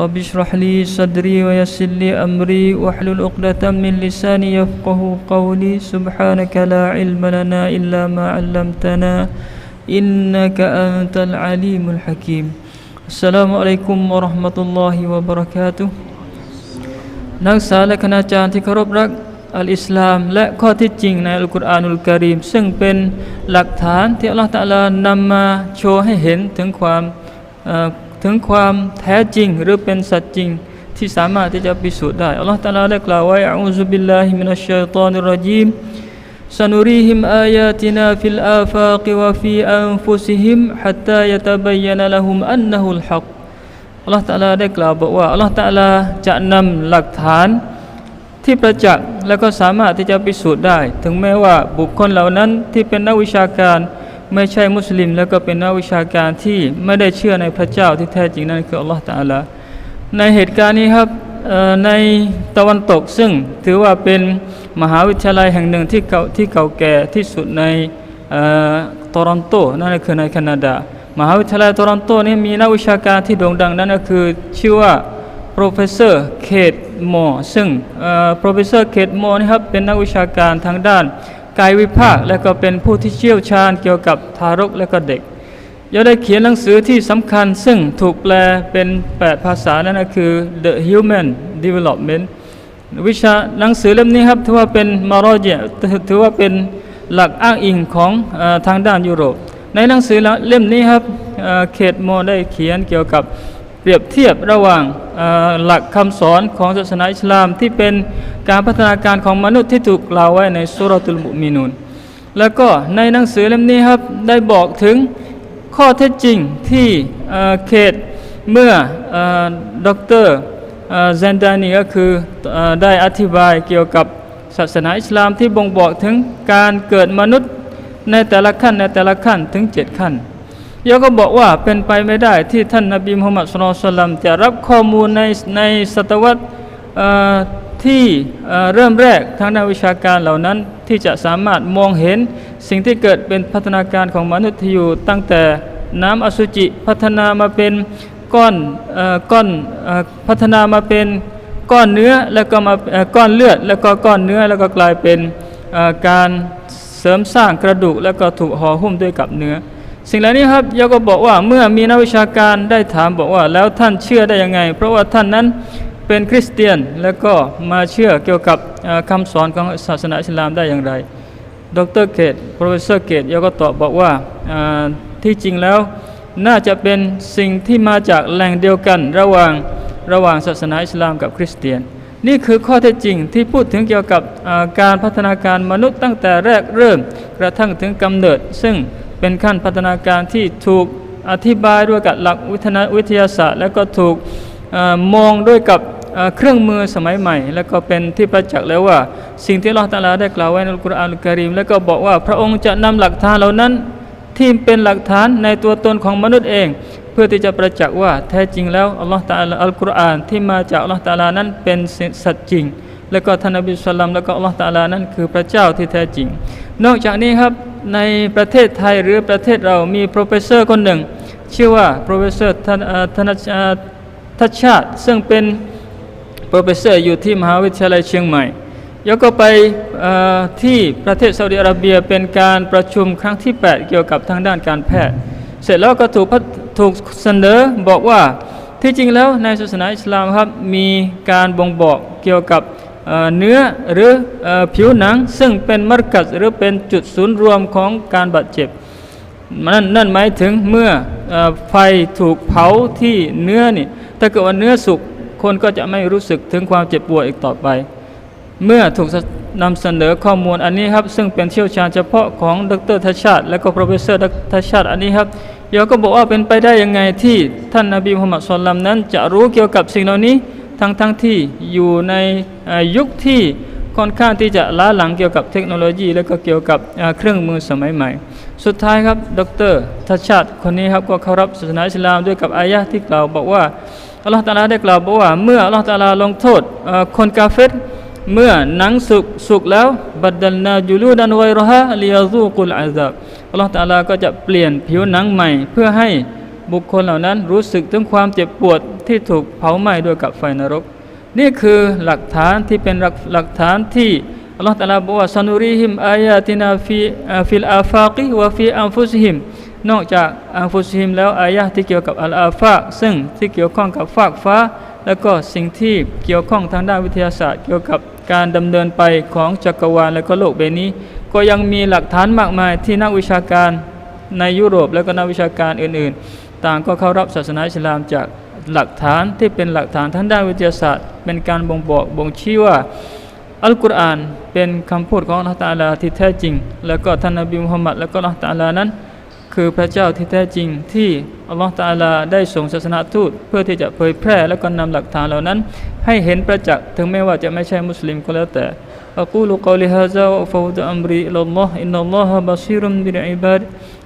رب اشرح لي صدري ويسر لي أمري واحلل عقدة من لساني يفقه قولي سبحانك لا علم لنا إلا ما علمتنا إنك أنت العليم الحكيم السلام عليكم ورحمة الله وبركاته นักศึกษาและคณาจารย์ที่เคารพรักอัลอิสลาม และข้อเที่จริงในอัลกุรอานุลกะรีม ซึ่งเป็นหลักฐานที่อัลลอฮฺตะอาลานำมาโชว์ให้เห็นถึงความเอ่อ ถึงความแท้จริงหรือเป็นสัจจริง ที่สามารถที่จะพิสูจน์ได้อัลลอฮฺตะอาลาได้กล่าวไว้อะอูซุบิลลาฮิมินัชชัยฏอนิรเราะญีม سنريهم آياتنا في الآفاق وفي أنفسهم حتى يتبين لهم أنه الحق อัลลอฮฺตะอาลาได้กล่าวบอกว่าอัลลอฮฺตะอาลาจะนำหลักฐานที่ประจักษ์แล้วก็สามารถที่จะพิสูจน์ได้ ถึงแม้ว่าบุคคลเหล่านั้นที่เป็นนักวิชาการ ไม่ใช่มุสลิม แล้วก็เป็นนักวิชาการที่ไม่ได้เชื่อในพระเจ้าที่แท้จริงนั่นคืออัลลอฮฺตะอาลาในเหตุการณ์นี้ครับในตะวันตกซึ่งถือว่าเป็นมหาวิทยาลัยแห่งหนึ่งที่เก่าที่เก่าแก่ที่สุดในโตรอนโตนั่นก็คือในแคนาดามหาวิทยาลัยโตรอนโตนี้มีนักวิชาการที่โด่งดังนั่นก็คือชื่อว่า professor เคทมอซึ่งเอ่อ professor เคทมอนี่ครับเป็นนักวิชาการทางด้าน กายวิภาคและก็เป็นผู้ที่เชี่ยวชาญเกี่ยวกับทารกและก็เด็กยังได้เขียนหนังสือที่สำคัญซึ่งถูกแปลเป็น 8 ภาษานั่นก็คือ The Human Development วิชาหนังสือเล่มนี้ครับถือว่าเป็นมารอเจถือว่าเป็นหลักอ้างอิงของอทางด้านยุโรป ในหนังสือเล่มนี้ครับเอ่อเคทโมได้เขียนเกี่ยวกับ รียบเทียบระหว่างหลักคำสอนของศาสนาอิสลามที่เป็นการพัฒนาการของมนุษย์ที่ถูกกล่าวไว้ในสุรตุลมุมินูนแล้วก็ในหนังสือเล่มนี้ครับได้บอกถึงข้อเท็จจริงที่เขตเมื่ออด็อกเตอร์เซนดานีก็คือเอ่อได้อธิบายเกี่ยวกับศาสนาอิสลามที่บ่งบอกถึงการเกิดมนุษย์ในแต่ละขั้นในแต่ละขั้นถึงเจ็ดขั้น ยก็บอกว่าเป็นไปไม่ได้ที่ท่านนบีมุฮัมมัดสุลตัลลัมจะรับข้อมูลในในศตวรรษที่เริ่มแรกทางด้านวิชาการเหล่านั้นที่จะสามารถมองเห็นสิ่งที่เกิดเป็นพัฒนาการของมนุษย์ที่อยู่ตั้งแต่น้ำอสุจิพัฒนามาเป็นก้อนอก้อนอพัฒนามาเป็นก้อนเนื้อแล้วก็มาก้อนเลือด แล้วก็ก้อนเนื้อแล้วก็กลายเป็นการเสริมสร้างกระดูกแล้วก็ถูกห่อหุ้มด้วยกับเนื้อ สิ่งเหล่านี้ครับยาก็บอกว่าเมื่อมีนักวิชาการได้ถามบอกว่าแล้วท่านเชื่อได้ยังไง เพราะว่าท่านนั้นเป็นคริสเตียนแล้วก็มาเชื่อเกี่ยวกับเอ่อคำสอนของศาสนาอิสลามได้อย่างไร ดรเกต professor เกตยาก็ตอบบอกว่าที่จริงแล้วน่าจะเป็นสิ่งที่มาจากแหล่งเดียวกันระหว่างระหว่างศาสนาอิสลามกับคริสเตียน นี่คือข้อเท็จจริงที่พูดถึงเกี่ยวกับการพัฒนาการมนุษย์ตั้งแต่แรกเริ่มกระทั่งถึงกำเนิด ซึ่ง เป็นขั้นพัฒนาการที่ถูกอธิบายด้วยกับหลักวิทยาวิทยาศาสตร์ แล้วก็ถูกอมองด้วยกับเครื่องมือสมัยใหม่ แล้วก็เป็นที่ประจักษ์แล้วว่า สิ่งที่อัลลอฮฺตาลาได้กล่าวไว้ในอัลกุรอานอัลกะรีมแล้วก็บอกว่าพระองค์จะนำหลักฐานเหล่านั้น ที่เป็นหลักฐานในตัวตนของมนุษย์เอง เพื่อที่จะประจักษ์ว่าแท้จริงแล้วอัลลอฮฺตาลาอัลกุรอานที่มาจากอัลลอฮฺตาลานั้นเป็นสัจจริง แล้วก็ท่านนบีสุลต่านแล้วก็อัลลอฮฺตาลานั้นคือพระเจ้าที่แท้จริง นอกจากนี้ครับในประเทศไทยหรือประเทศเรามี professor คนหนึ่ง ชื่อว่า professor ธนเอ่อธนเอ่อทัชชาติ ซึ่งเป็น professor อยู่ที่มหาวิทยาลัยเชียงใหม่แล้วก็ไปที่ประเทศซาอุดิอาระเบียเป็นการประชุมครั้งที่ 8 เกี่ยวกับทางด้านการแพทย์ เสร็จแล้วก็ถูกถูกเสนอบอกว่าที่จริงแล้วในศาสนาอิสลามครับมีการบ่งบอกเกี่ยวกับ เนื้อหรืออผิวหนัง ซึ่งเป็นมัรกัสหรือเป็นจุดศูนย์รวมของการบาดเจ็บนั่นนั่นหมายถึงเมื่ออไฟถูกเผาที่เนื้อนี่ถ้าเกิดว่าเนื้อสุกคนก็จะไม่รู้สึกถึงความเจ็บปวดอีกต่อไป เมื่อถูกนำเสนอข้อมูลอันนี้ครับ ซึ่งเป็นเชี่ยวชาญเฉพาะของดรทชาติ และก็ professor ดรทชาติอันนี้ครับเยก็บอกว่าเป็นไปได้ยังไงที่ท่านนบีมุฮัมมัดสุลลัมนั้น จะรู้เกี่ยวกับสิ่งเหล่านี้ ทั้งทั้งที่อยู่ในยุคที่ค่อนข้างที่จะล้าหลังเกี่ยวกับเทคโนโลยี และก็เกี่ยวกับเครื่องมือสมัยใหม่ สุดท้ายครับดรทัชชาติคนนี้ครับก็เข้ารับศาสนาอิสลามด้วยกับอายะที่กล่าวบอกว่าอัลลอฮฺตะอาลาได้กล่าวบอกว่าเมื่ออัลลอฮฺตะอาลาลงโทษคนกาเฟรเมื่อหนังสุกสุกแล้วบัดดัลนาจูลูดันไวรฮะลิยาซูกุลอาซับอัลลอฮฺตะอาลาก็จะเปลี่ยนผิวหนังใหม่เพื่อให้ บุคคลเหล่านั้นรู้สึกถึงความเจ็บปวดที่ถูกเผาไหม้ด้วยกับไฟนรก นี่คือหลักฐานที่เป็นหลักหลักฐานที่อัลลอฮฺตะอาลาบอกว่าซานุริฮิมอายาตินาฟีฟิลอาฟากิวะฟีอันฟุซิฮิมนอกจากอันฟุซิฮิมแล้วอายะที่เกี่ยวกับอัลอาฟากซึ่งที่เกี่ยวข้องกับฟากฟ้า แล้วก็สิ่งที่เกี่ยวข้องทางด้านวิทยาศาสตร์ เกี่ยวกับการดำเนินไปของจักรวาลและก็โลกใบนี้ ก็ยังมีหลักฐานมากมายที่นักวิชาการในยุโรปและก็นักวิชาการอื่นๆ ต่างก็เข้ารับศาสนาอิสลามจากหลักฐานที่เป็นหลักฐานทางด้านวิทยาศาสตร์ เป็นการบ่งบอกบ่งชี้ว่า อัลกุรอานเป็นคำพูดของอัลลอฮฺตะอาลาที่แท้จริง แล้วก็ท่านนบีมุฮัมมัดแล้วก็อัลลอฮฺตะอาลานั้น คือพระเจ้าที่แท้จริงที่อัลลอฮฺตะอาลาได้ส่งศาสนาทูต เพื่อที่จะเผยแพร่และก็นำหลักฐานเหล่านั้น ให้เห็นประจักษ์ถึงแม้ว่าจะไม่ใช่มุสลิมก็แล้วแต่ أقول قولي هذا وأفوض أمري إلى الله إن الله بصير بالعباد